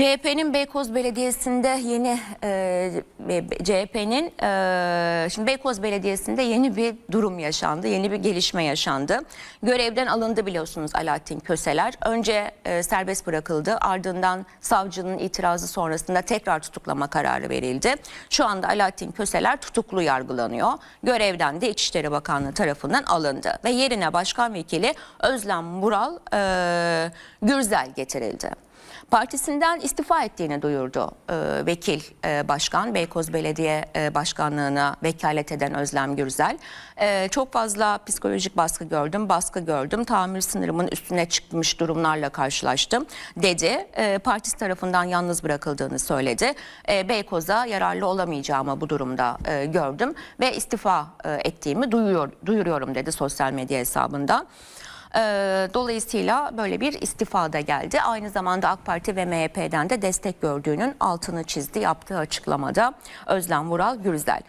CHP'nin Beykoz Belediyesi'nde yeni e, CHP'nin e, şimdi Beykoz Belediyesi'nde yeni bir durum yaşandı. Yeni bir gelişme yaşandı. Görevden alındı biliyorsunuz Alaaddin Köseler. Önce e, serbest bırakıldı. Ardından savcının itirazı sonrasında tekrar tutuklama kararı verildi. Şu anda Alaaddin Köseler tutuklu yargılanıyor. Görevden de İçişleri Bakanlığı tarafından alındı ve yerine Başkan Vekili Özlem Mural e, Gürzel getirildi. Partisinden istifa ettiğini duyurdu e, vekil e, başkan Beykoz Belediye e, Başkanlığına vekalet eden Özlem Gürzel. E, çok fazla psikolojik baskı gördüm, baskı gördüm. Tahammül sınırımın üstüne çıkmış durumlarla karşılaştım dedi. E, partisi tarafından yalnız bırakıldığını söyledi. E, Beykoz'a yararlı olamayacağımı bu durumda e, gördüm ve istifa e, ettiğimi duyuyor, duyuruyorum dedi sosyal medya hesabında. Ee, Dolayısıyla böyle bir istifada geldi. Aynı zamanda AK Parti ve MHP'den de destek gördüğünün altını çizdi yaptığı açıklamada Özlem Vural Gürzel.